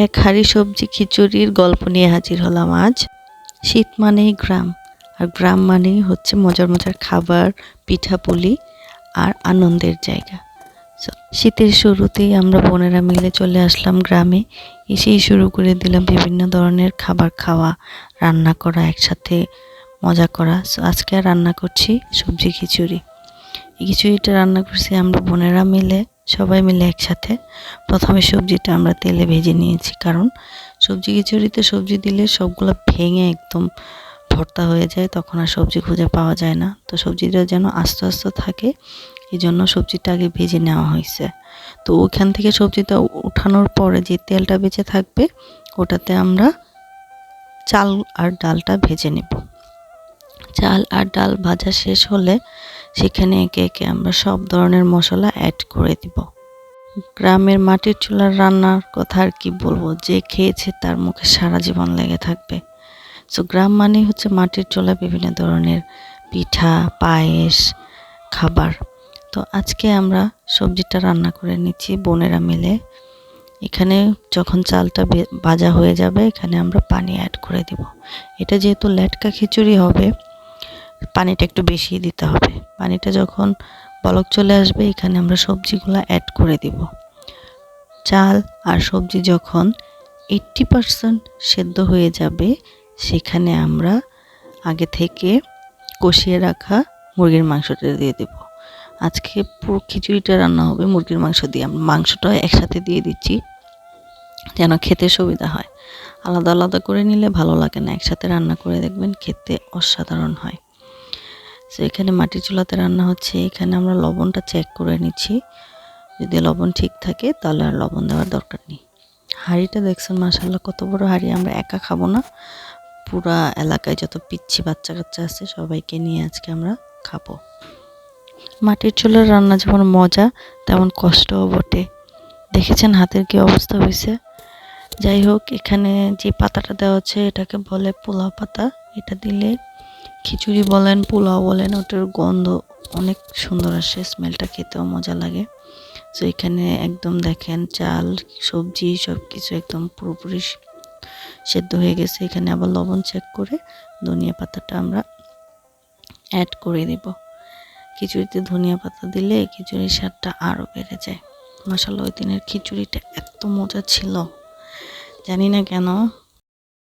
এক হাঁড়ি সবজি খিচুড়ির গল্প নিয়ে হাজির হলাম আজ। শীত মানেই গ্রাম, আর গ্রাম মানেই হচ্ছে মজার মজার খাবার পিঠাপুলি আর আনন্দের জায়গা। শীতের শুরুতেই আমরা বোনেরা মিলে চলে আসলাম গ্রামে। এসেই শুরু করে দিলাম বিভিন্ন ধরনের খাবার খাওয়া, রান্না করা, একসাথে মজা করা। আজকে রান্না করছি সবজি খিচুড়ি। এই খিচুড়িটা রান্না করছি আমরা বোনেরা মিলে। সবাই মিলে একসাথে প্রথমে সবজিটা আমরা তেলে ভেজে নিয়েছি, কারণ সবজি খিচুড়িতে সবজি দিলে সবগুলো ভেঙে একদম ভর্তা হয়ে যায়, তখন আর সবজি খুঁজে পাওয়া যায় না। তো সবজিটা যেন আস্তে আস্তে থাকে এই জন্য সবজিটা আগে ভেজে নেওয়া হয়েছে। তো ওইখান থেকে সবজিটা উঠানোর পরে যে তেলটা বেঁচে থাকবে, ওটাতে আমরা চাল আর ডালটা ভেজে নেব। চাল আর ডাল ভাজা শেষ হলে সেখানে একে একে আমরা সব ধরনের মশলা অ্যাড করে দিব। গ্রামের মাটির চুলার রান্নার কথা আর কি বলব? যে খেয়েছে তার মুখে সারা জীবন লেগে থাকবে। সো গ্রাম মানে হচ্ছে মাটির চুলা বিভিন্ন ধরনের পিঠা, পায়েস, খাবার। তো আজকে আমরা সবজিটা রান্না করে নিচ্ছি বোনেরা মিলে। এখানে যখন চালটা ভাজা হয়ে যাবে এখানে আমরা পানি অ্যাড করে দিব। এটা যেহেতু লেটকা খিচুড়ি হবে পানিটা একটু বেশি দিতে হবে। পানিটা যখন বলক চলে আসবে, এখানে আমরা সবজিগুলো অ্যাড করে দিব। চাল আর সবজি যখন এইট্টি পারসেন্ট সেদ্ধ হয়ে যাবে, সেখানে আমরা আগে থেকে কষিয়ে রাখা মুরগির মাংসটা দিয়ে দেব। আজকে পুরো খিচুড়িটা রান্না হবে মুরগির মাংস দিয়ে। আমরা মাংসটা একসাথে দিয়ে দিচ্ছি, যেন খেতে সুবিধা হয়। আলাদা আলাদা করে নিলে ভালো লাগে না। একসাথে রান্না করে দেখবেন খেতে অসাধারণ হয়। তো এখানে মাটির চুলাতে রান্না হচ্ছে। এখানে আমরা লবণটা চেক করে নিচ্ছি। যদি লবণ ঠিক থাকে, তাহলে আর লবণ দেওয়ার দরকার নেই। হাঁড়িটা দেখছেন মাসাল্লাহ কত বড় হাঁড়ি। আমরা একা খাব না। পুরা এলাকায় যত পিচ্ছি বাচ্চা কাচ্চা আছে, সবাইকে নিয়ে আজকে আমরা খাব। মাটির চুলার রান্না যেমন মজা, তেমন কষ্টও বটে। দেখেছেন হাতের কি অবস্থা হয়েছে? যাই হোক, এখানে যে পাতাটা দেওয়া হচ্ছে, এটাকে বলে পোলাও পাতা। এটা দিলে খিচুড়ি বলেন, পোলাও বলেন, ওটার গন্ধ অনেক সুন্দর আসে স্মেলটা খেতেও মজা লাগে। তো এখানে একদম দেখেন চাল, সবজি সব কিছু একদম পুরোপুরি সেদ্ধ হয়ে গেছে। এখানে আবার লবণ চেক করে ধনিয়া পাতাটা আমরা অ্যাড করে দিব খিচুড়িতে ধনিয়া পাতা দিলে খিচুড়ির স্বাদটা আরও বেড়ে যায়। মশালা ওই দিনের খিচুড়িটা এত মজা ছিল। জানি না কেন